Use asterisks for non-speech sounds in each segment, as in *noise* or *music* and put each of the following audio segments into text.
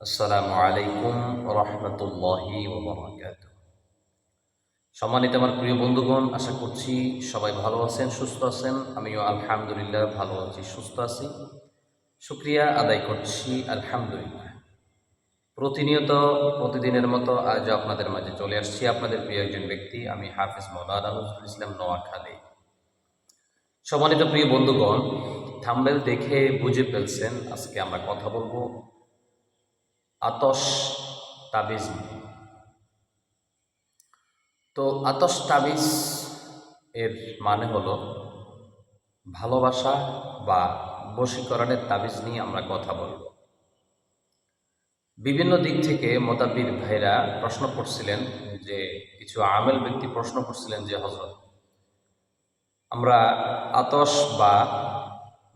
আসসালামু আলাইকুম রহমতুল্লাহি সম্মানিত আমার প্রিয় বন্ধুগণ, আশা করছি সবাই ভালো আছেন, সুস্থ আছেন। আমিও আলহামদুলিল্লাহ ভালো আছি, সুস্থ আছি। শুক্রিয়া আদায় করছি, আলহামদুলিল্লাহ। প্রতিনিয়ত, প্রতিদিনের মতো আজ আপনাদের মাঝে চলে আসছি আপনাদের প্রিয় একজন ব্যক্তি, আমি হাফিজ মৌলানা নজরুল ইসলাম নোয়াখালী। সম্মানিত প্রিয় বন্ধুগণ, থাম্বেল দেখে বুঝে ফেলছেন আজকে আমরা কথা বলব আতস তাবিজ। তো আতস তাবিজ এর মানে হলো ভালোবাসা বা বশীকরণের তাবিজ নিয়ে আমরা কথা বলব। বিভিন্ন দিক থেকে মোতাবির ভাইরা প্রশ্ন করছিলেন যে, কিছু আমেল ব্যক্তি প্রশ্ন করছিলেন যে হজরত আমরা আতস বা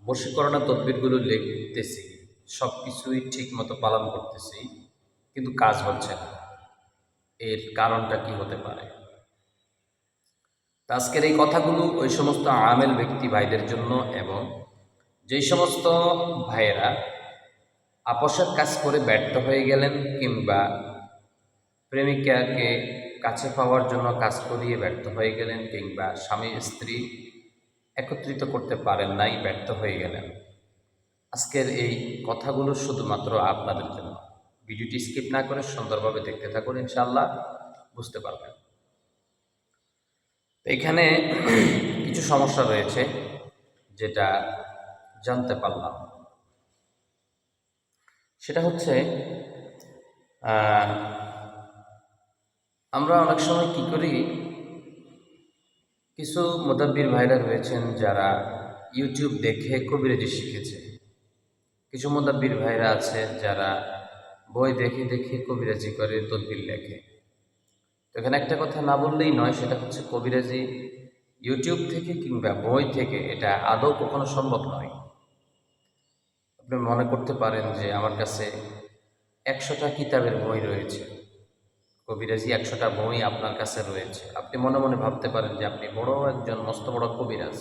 বশীকরণের তদবিরগুলো লিখতেছি। সব কিছুই ঠিক মতো পালন করতেছি, কিন্তু কাজ হচ্ছে না। এর কারণটা কি হতে পারে? আজকের এই কথাগুলো ওই সমস্ত আমেল ব্যক্তি ভাইদের জন্য এবং যেই সমস্ত ভাইয়েরা আপসের কাজ করে ব্যর্থ হয়ে গেলেন কিংবা প্রেমিকাকে কাছে পাওয়ার জন্য কাজ করিয়ে ব্যর্থ হয়ে গেলেন কিংবা স্বামী স্ত্রী একত্রিত করতে পারেন নাই, ব্যর্থ হয়ে গেলেন। আজকের এই কথাগুলো শুধুমাত্র আপনাদের জন্য। ভিডিওটি স্কিপ না করে সুন্দরভাবে দেখতে থাকুন ইনশাল্লাহ বুঝতে পারবেন। এখানে কিছু সমস্যা রয়েছে যেটা জানতে পারলাম। সেটা হচ্ছে আমরা অনেক সময় কি করি, কিছু মোদাব্বির ভাইরা রয়েছেন যারা ইউটিউব দেখে কবিরাজি শিখেছে। কিছু মোদাব্বির ভাইরা আছে যারা বই দেখে দেখে কবিরাজি করে, তদবির লেখে। তো এখানে একটা কথা না বললেই নয়, সেটা হচ্ছে কবিরাজি ইউটিউব থেকে কিংবা বই থেকে এটা আদৌ কখনো সম্ভব নয়। আপনি মনে করতে পারেন যে আমার কাছে একশোটা কিতাবের বই রয়েছে। কবিরাজি একশোটা বই আপনার কাছে রয়েছে। আপনি মনে মনে ভাবতে পারেন যে আপনি বড় একজন, মস্ত বড় কবিরাজ।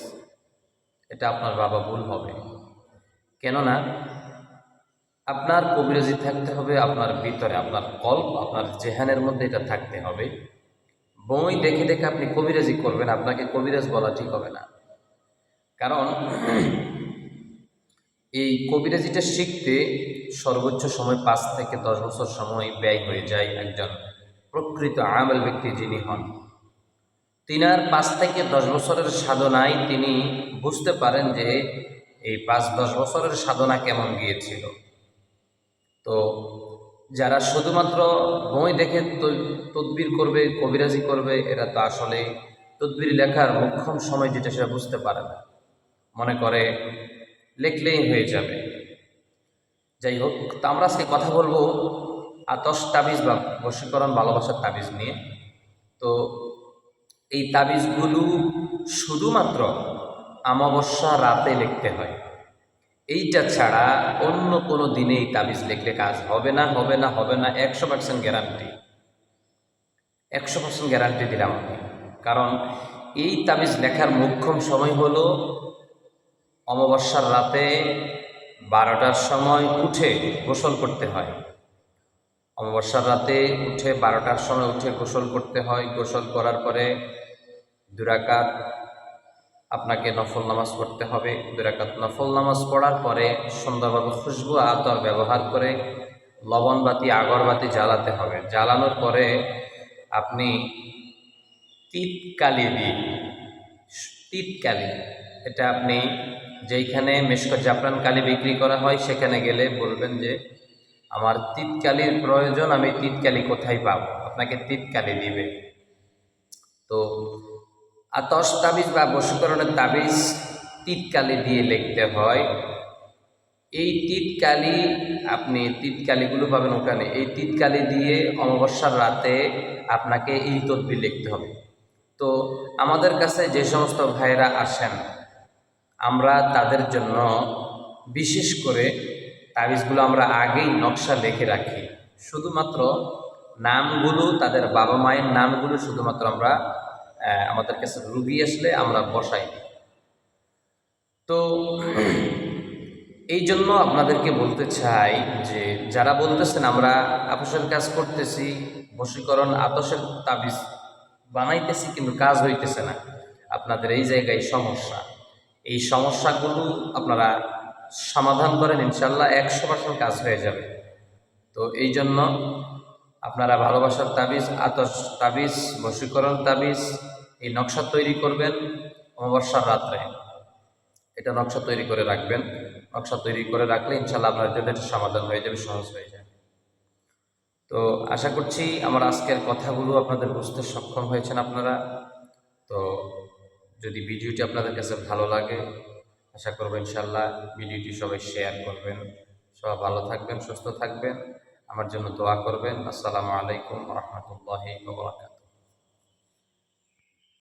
এটা আপনার বাবা ভুল হবে। কেননা আপনার কবিরাজি থাকতে হবে আপনার ভিতরে, আপনার কল্প, আপনার জেহানের মধ্যে এটা থাকতে হবে। বই দেখে দেখে আপনি কবিরাজি করবেন, আপনাকে কবিরাজ বলা ঠিক হবে না। কারণ *clears throat* এই কবিরাজিটা শিখতে সর্বোচ্চ সময় পাঁচ থেকে দশ বছর সময় ব্যয় হয়ে যায় একজন প্রকৃত আমেল ব্যক্তি যিনি হন। তিনার পাঁচ থেকে দশ বছরের সাধনায় তিনি বুঝতে পারেন যে এই পাঁচ দশ বছরের সাধনা কেমন গিয়েছিল। তো যারা শুধুমাত্র বই দেখে তদবির করবে, কবিরাজি করবে, এরা তো আসলে তদবির লেখার মোক্ষম সময় যেটা সেটা বুঝতে পারে না। মনে করে লেখলেই হয়ে যাবে। যাই হোক, তা আমরা আজকে কথা বলব আতস তাবিজ বা বশীকরণ ভালোবাসার তাবিজ নিয়ে। তো এই তাবিজগুলো শুধুমাত্র অমাবস্যা রাতে লিখতে হয়। এইটা ছাড়া অন্য কোনো দিনে এই তাবিজ লিখলে কাজ হবে না হবে না হবে না, একশো পার্সেন্ট গ্যারান্টি একশো পার্সেন্ট গ্যারান্টি দিলাম কারণ এই তাবিজ লেখার মুখ্যম সময় হল অমাবস্যার রাতে বারোটার সময় উঠে গোসল করতে হয়। অমাবস্যার রাতে উঠে বারোটার সময় উঠে গোসল করতে হয়। গোসল করার পরে দুরাকাত আপনাকে নফল নামাজ পড়তে হবে। দুরাকাত নফল নামাজ পড়ার পরে সুন্দরভাবে খুশবু আতর ব্যবহার করে লবণবাতি আগরবাতি জ্বালাতে হবে। জ্বালানোর পরে আপনি তিতকালি দিয়ে, তিতকালি, এটা আপনি যেইখানে মেশক জাফরান কালি বিক্রি করা হয়, সেখানে গেলে বলবেন যে, আমার তিতকালির প্রয়োজন, আমি তিতকালি কোথায় পাবো? আপনাকে তিতকালি দিবে। তো আতস তাবিজ বা বশীকরণের তাবিজ তিতকালি দিয়ে লিখতে হয়। এই তিতকালি, আপনি তিতকালিগুলো পাবেন ওখানে। এই তিতকালি দিয়ে অমাবস্যার রাতে আপনাকে এই তদবির লিখতে হবে। তো আমাদের কাছে যে সমস্ত ভাইরা আসেন, আমরা তাদের জন্য বিশেষ করে তাবিজগুলো আমরা আগেই নকশা লিখে রাখি। শুধুমাত্র নামগুলো, তাদের বাবা মায়ের নামগুলো শুধুমাত্র আমরা আমাদের কাছে রুগী আসলে আমরা বসাই। তো এই জন্য আপনাদেরকে বলতে চাই যে, যারা বলতেছেন, আমরা আপোষের কাজ করতেছি, বশীকরণ, আতসের তাবিজ বানাইতেছি, কিন্তু কাজ হইতেছে না। আপনাদের এই জায়গায় সমস্যা। এই সমস্যাগুলো আপনারা সমাধান করেন ইনশাল্লাহ একশো পার্সেন্ট কাজ হয়ে যাবে। তো এই জন্য আপনারা ভালোবাসার তাবিজ, আতস তাবিজ, বশীকরণ তাবিজ এই নকশা তৈরি করবেন অমাবস্যার রাত্রে। এটা নকশা তৈরি করে রাখবেন। নকশা তৈরি করে রাখলে ইনশাল্লাহ আপনার জন্য এটা সমাধান হয়ে যাবে, সহজ হয়ে যাবে। তো আশা করছি আমার আজকের কথাগুলো আপনাদের বুঝতে সক্ষম হয়েছেন আপনারা। তো যদি ভিডিওটি আপনাদের কাছে ভালো লাগে, আশা করব ইনশাল্লাহ ভিডিওটি সবাই শেয়ার করবেন। সবাই ভালো থাকবেন, সুস্থ থাকবেন। আমার জন্য দোয়া করবেন। আসসালামু আলাইকুম রহমতুল্লাহি